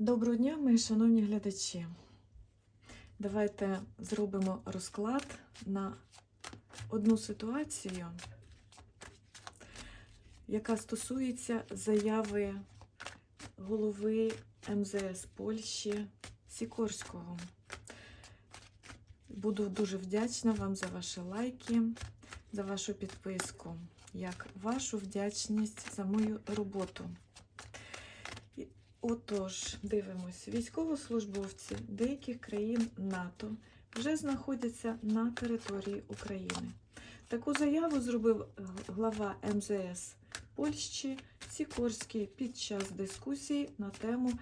Доброго дня, мої шановні глядачі. Давайте зробимо розклад на одну ситуацію, яка стосується заяви голови МЗС Польщі Сікорського. Буду дуже вдячна вам за ваші лайки, за вашу підписку, як вашу вдячність за мою роботу. Отож, дивимось, військовослужбовці деяких країн НАТО вже знаходяться на території України. Таку заяву зробив глава МЗС Польщі Сікорський під час дискусії на тему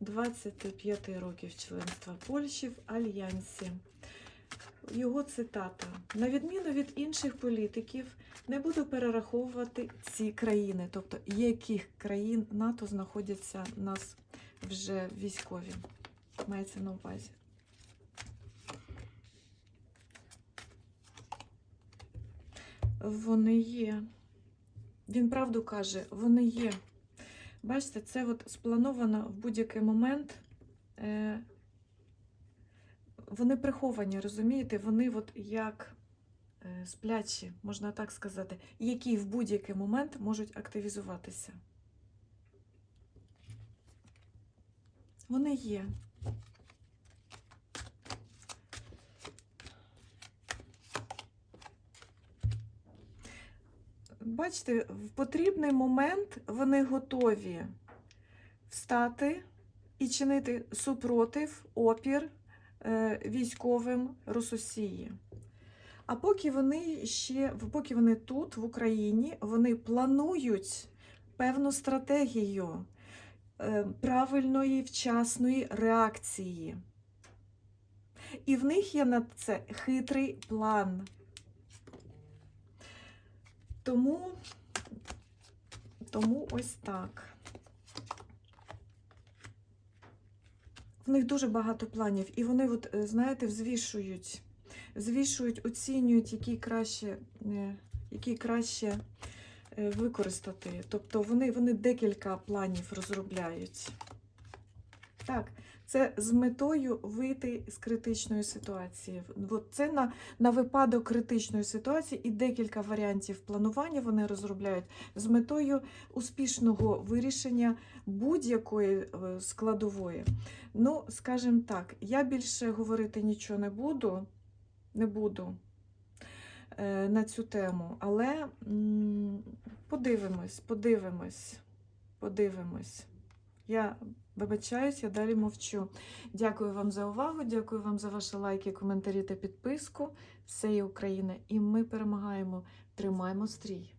25 років членства Польщі в Альянсі. Його цитата: на відміну від інших політиків, не буду перераховувати ці країни, тобто яких країн НАТО знаходяться нас вже військові. Мається на увазі. Вони є. Він правду каже, вони є. Бачите, це от сплановано в будь-який момент. Вони приховані, розумієте? Вони от як е, сплячі, можна так сказати, які в будь-який момент можуть активізуватися. Вони є. Бачите, в потрібний момент вони готові встати і чинити супротив, опір військовим Рососії. А поки вони ще, поки вони тут, в Україні, вони планують певну стратегію е, правильної, вчасної реакції. І в них є на це хитрий план. Тому, тому ось так. В них дуже багато планів, і вони, от, е, знаєте, взвішують, взвішують, оцінюють, які краще, е, які краще е, використати. Тобто вони, вони декілька планів розробляють. Так, це з метою вийти з критичної ситуації. От це на, на випадок критичної ситуації і декілька варіантів планування вони розробляють з метою успішного вирішення будь-якої е, складової. Ну, скажімо так, я більше говорити нічого не буду, не буду е, на цю тему, але подивимось, подивимось, подивимось. Я вибачаюсь, я далі мовчу. Дякую вам за увагу, дякую вам за ваші лайки, коментарі та підписку. Все є Україна, і ми перемагаємо. Тримаємо стрій!